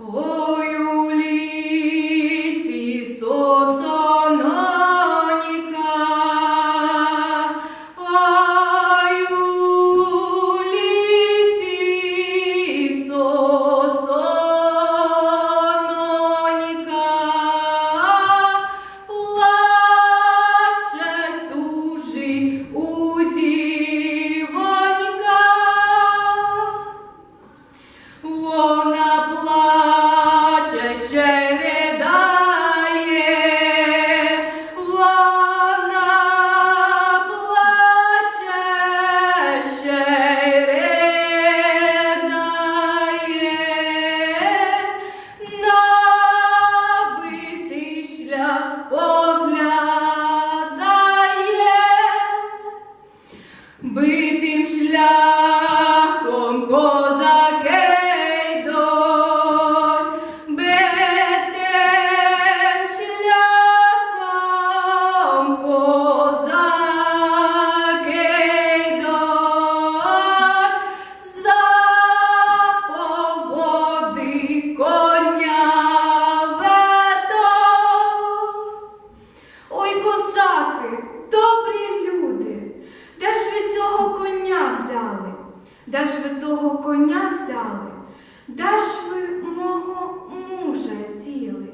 Oh. Битим шляхом Де ж ви того коня взяли, де ж ви мого мужа діли?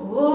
Whoa.